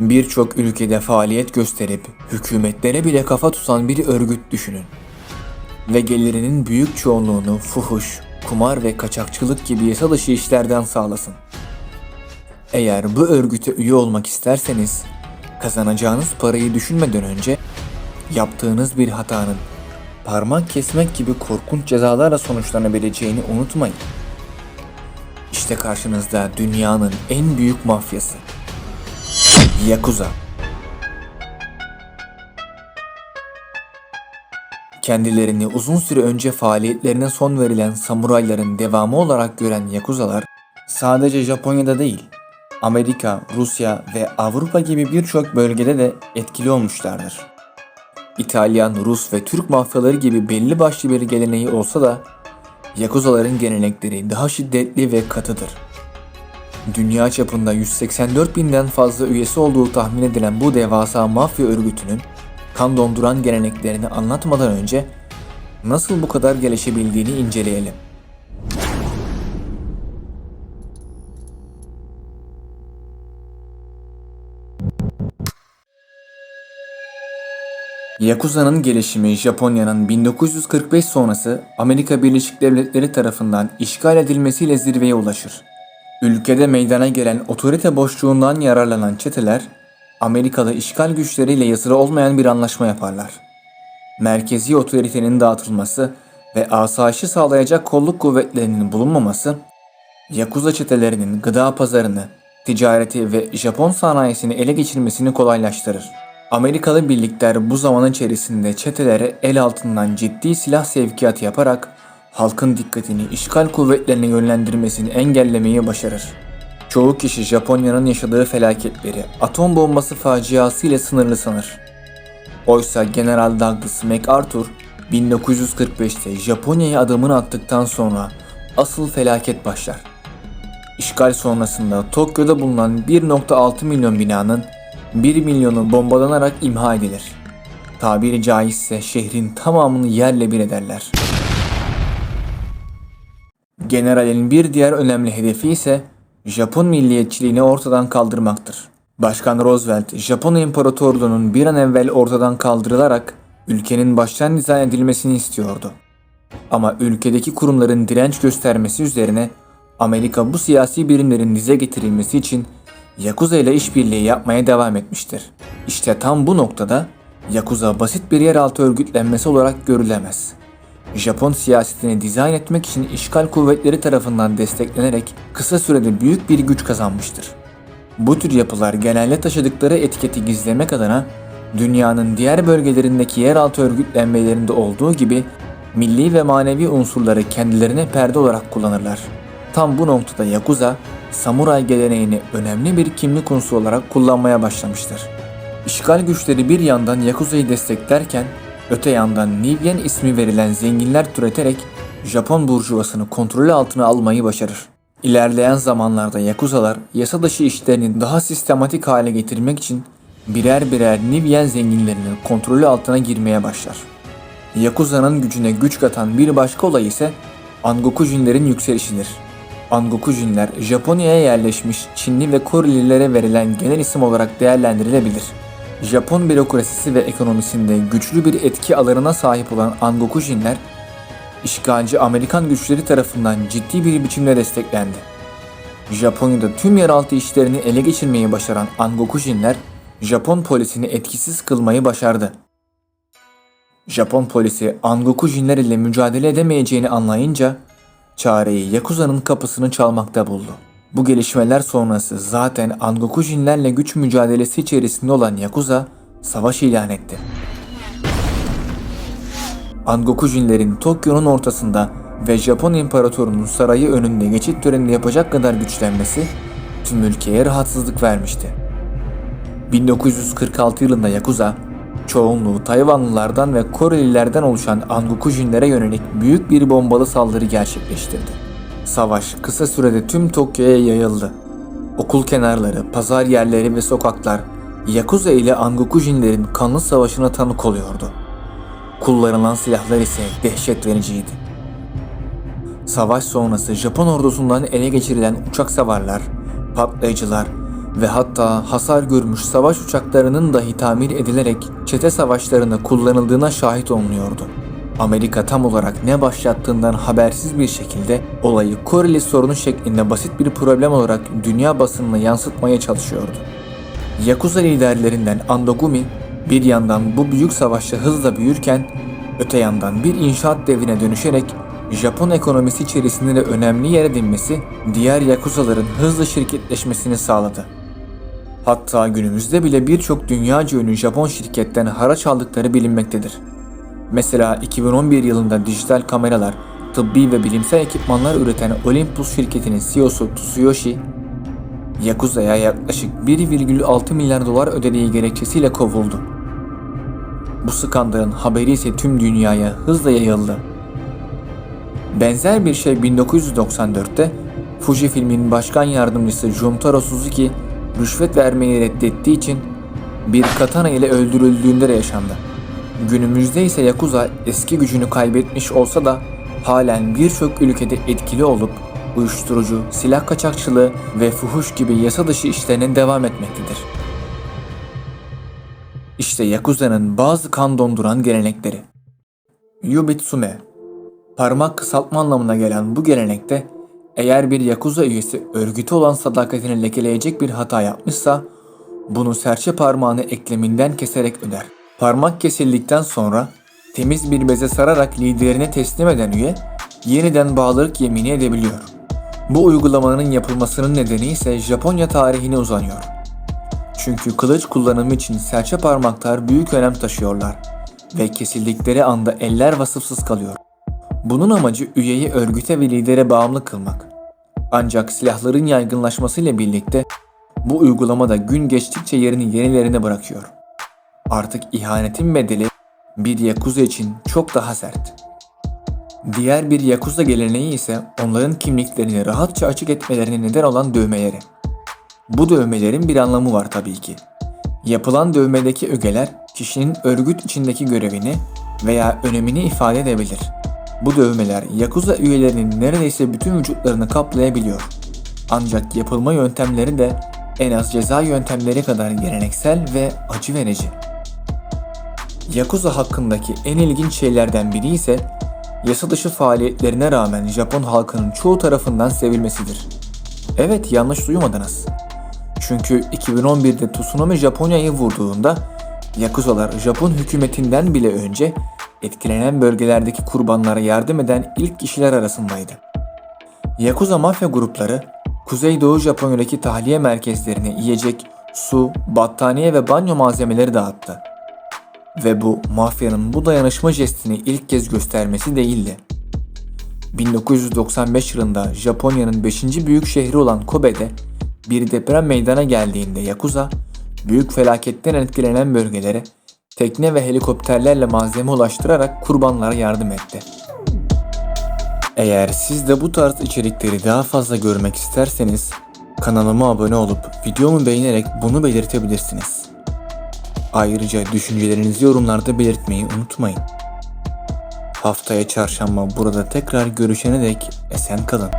Birçok ülkede faaliyet gösterip hükümetlere bile kafa tutan bir örgüt düşünün. Ve gelirinin büyük çoğunluğunu fuhuş, kumar ve kaçakçılık gibi yasa dışı işlerden sağlasın. Eğer bu örgüte üye olmak isterseniz, kazanacağınız parayı düşünmeden önce yaptığınız bir hatanın parmak kesmek gibi korkunç cezalarla sonuçlanabileceğini unutmayın. İşte karşınızda dünyanın en büyük mafyası. Yakuza. Kendilerini uzun süre önce faaliyetlerine son verilen samurayların devamı olarak gören Yakuzalar sadece Japonya'da değil, Amerika, Rusya ve Avrupa gibi birçok bölgede de etkili olmuşlardır. İtalyan, Rus ve Türk mafyaları gibi belli başlı bir geleneği olsa da Yakuzaların gelenekleri daha şiddetli ve katıdır. Dünya çapında 184 binden fazla üyesi olduğu tahmin edilen bu devasa mafya örgütünün kan donduran geleneklerini anlatmadan önce nasıl bu kadar gelişebildiğini inceleyelim. Yakuza'nın gelişimi Japonya'nın 1945 sonrası Amerika Birleşik Devletleri tarafından işgal edilmesiyle zirveye ulaşır. Ülkede meydana gelen otorite boşluğundan yararlanan çeteler, Amerikalı işgal güçleriyle yazılı olmayan bir anlaşma yaparlar. Merkezi otoritenin dağıtılması ve asayişi sağlayacak kolluk kuvvetlerinin bulunmaması, Yakuza çetelerinin gıda pazarını, ticareti ve Japon sanayisini ele geçirmesini kolaylaştırır. Amerikalı birlikler bu zaman içerisinde çetelere el altından ciddi silah sevkiyatı yaparak halkın dikkatini işgal kuvvetlerine yönlendirmesini engellemeyi başarır. Çoğu kişi Japonya'nın yaşadığı felaketleri atom bombası faciası ile sınırlı sanır. Oysa General Douglas MacArthur 1945'te Japonya'ya adımını attıktan sonra asıl felaket başlar. İşgal sonrasında Tokyo'da bulunan 1.6 milyon binanın 1 milyonu bombalanarak imha edilir. Tabiri caizse şehrin tamamını yerle bir ederler. Generalin bir diğer önemli hedefi ise Japon milliyetçiliğini ortadan kaldırmaktır. Başkan Roosevelt, Japon İmparatorluğu'nun bir an evvel ortadan kaldırılarak ülkenin baştan dizayn edilmesini istiyordu. Ama ülkedeki kurumların direnç göstermesi üzerine Amerika bu siyasi birimlerin dize getirilmesi için Yakuza ile işbirliği yapmaya devam etmiştir. İşte tam bu noktada Yakuza basit bir yeraltı örgütlenmesi olarak görülemez. Japon siyasetini dizayn etmek için işgal kuvvetleri tarafından desteklenerek kısa sürede büyük bir güç kazanmıştır. Bu tür yapılar genelde taşıdıkları etiketi gizlemek adına dünyanın diğer bölgelerindeki yeraltı örgütlenmelerinde olduğu gibi milli ve manevi unsurları kendilerine perde olarak kullanırlar. Tam bu noktada Yakuza, samuray geleneğini önemli bir kimlik unsuru olarak kullanmaya başlamıştır. İşgal güçleri bir yandan Yakuza'yı desteklerken öte yandan Nivyen ismi verilen zenginler türeterek Japon burjuvasını kontrolü altına almayı başarır. İlerleyen zamanlarda Yakuzalar yasa dışı işlerini daha sistematik hale getirmek için birer birer Nivyen zenginlerinin kontrolü altına girmeye başlar. Yakuza'nın gücüne güç katan bir başka olay ise Angokujinlerin yükselişidir. Angokujinler Japonya'ya yerleşmiş Çinli ve Korelilere verilen genel isim olarak değerlendirilebilir. Japon bürokrasisi ve ekonomisinde güçlü bir etki alanına sahip olan Angokujinler, işgalci Amerikan güçleri tarafından ciddi bir biçimde desteklendi. Japonya'da tüm yeraltı işlerini ele geçirmeyi başaran Angokujinler, Japon polisini etkisiz kılmayı başardı. Japon polisi Angokujinler ile mücadele edemeyeceğini anlayınca çareyi Yakuza'nın kapısını çalmakta buldu. Bu gelişmeler sonrası zaten Angokujinlerle güç mücadelesi içerisinde olan Yakuza savaş ilan etti. Angokujinlerin Tokyo'nun ortasında ve Japon İmparatorunun sarayı önünde geçit törenini yapacak kadar güçlenmesi tüm ülkeye rahatsızlık vermişti. 1946 yılında Yakuza, çoğunluğu Tayvanlılardan ve Korelilerden oluşan Angokujinlere yönelik büyük bir bombalı saldırı gerçekleştirdi. Savaş kısa sürede tüm Tokyo'ya yayıldı. Okul kenarları, pazar yerleri ve sokaklar Yakuza ile Angokujinlerin kanlı savaşına tanık oluyordu. Kullanılan silahlar ise dehşet vericiydi. Savaş sonrası Japon ordusundan ele geçirilen uçak savarlar, patlayıcılar ve hatta hasar görmüş savaş uçaklarının dahi tamir edilerek çete savaşlarında kullanıldığına şahit olunuyordu. Amerika tam olarak ne başlattığından habersiz bir şekilde olayı Koreli sorunu şeklinde basit bir problem olarak dünya basınına yansıtmaya çalışıyordu. Yakuza liderlerinden Andogumi bir yandan bu büyük savaşta hızla büyürken öte yandan bir inşaat devine dönüşerek Japon ekonomisi içerisinde de önemli yer edinmesi diğer Yakuzaların hızlı şirketleşmesini sağladı. Hatta günümüzde bile birçok dünyaca ünlü Japon şirketten haraç aldıkları bilinmektedir. Mesela 2011 yılında dijital kameralar, tıbbi ve bilimsel ekipmanlar üreten Olympus şirketinin CEO'su Tsuyoshi, Yakuza'ya yaklaşık 1,6 milyar dolar ödediği gerekçesiyle kovuldu. Bu skandalın haberi ise tüm dünyaya hızla yayıldı. Benzer bir şey 1994'te Fujifilm'in başkan yardımcısı Juntaro Suzuki rüşvet vermeyi reddettiği için bir katana ile öldürüldüğünde de yaşandı. Günümüzde ise Yakuza eski gücünü kaybetmiş olsa da halen birçok ülkede etkili olup uyuşturucu, silah kaçakçılığı ve fuhuş gibi yasa dışı işlerine devam etmektedir. İşte Yakuza'nın bazı kan donduran gelenekleri. Yubitsume Parmak kısaltma anlamına gelen bu gelenekte eğer bir Yakuza üyesi örgütü olan sadakatini lekeleyecek bir hata yapmışsa bunu serçe parmağını ekleminden keserek öder. Parmak kesildikten sonra temiz bir beze sararak liderine teslim eden üye yeniden bağlılık yemini edebiliyor. Bu uygulamanın yapılmasının nedeni ise Japonya tarihine uzanıyor. Çünkü kılıç kullanımı için serçe parmaklar büyük önem taşıyorlar ve kesildikleri anda eller vasıfsız kalıyor. Bunun amacı üyeyi örgüte ve lidere bağımlı kılmak. Ancak silahların yaygınlaşmasıyla birlikte bu uygulama da gün geçtikçe yerini yenilerine bırakıyor. Artık ihanetin bedeli bir Yakuza için çok daha sert. Diğer bir Yakuza geleneği ise onların kimliklerini rahatça açık etmelerine neden olan dövmeleri. Bu dövmelerin bir anlamı var tabii ki. Yapılan dövmedeki ögeler kişinin örgüt içindeki görevini veya önemini ifade edebilir. Bu dövmeler Yakuza üyelerinin neredeyse bütün vücutlarını kaplayabiliyor. Ancak yapılma yöntemleri de en az ceza yöntemleri kadar geleneksel ve acı verici. Yakuza hakkındaki en ilginç şeylerden biri ise yasa dışı faaliyetlerine rağmen Japon halkının çoğu tarafından sevilmesidir. Evet yanlış duymadınız. Çünkü 2011'de Tsunami Japonya'yı vurduğunda Yakuzalar Japon hükümetinden bile önce etkilenen bölgelerdeki kurbanlara yardım eden ilk kişiler arasındaydı. Yakuza mafya grupları Kuzeydoğu Japonya'daki tahliye merkezlerine yiyecek, su, battaniye ve banyo malzemeleri dağıttı. Ve bu mafyanın bu dayanışma jestini ilk kez göstermesi değildi. 1995 yılında Japonya'nın 5. büyük şehri olan Kobe'de bir deprem meydana geldiğinde Yakuza, büyük felaketten etkilenen bölgelere tekne ve helikopterlerle malzeme ulaştırarak kurbanlara yardım etti. Eğer siz de bu tarz içerikleri daha fazla görmek isterseniz kanalıma abone olup videomu beğenerek bunu belirtebilirsiniz. Ayrıca düşüncelerinizi yorumlarda belirtmeyi unutmayın. Haftaya çarşamba burada tekrar görüşene dek esen kalın.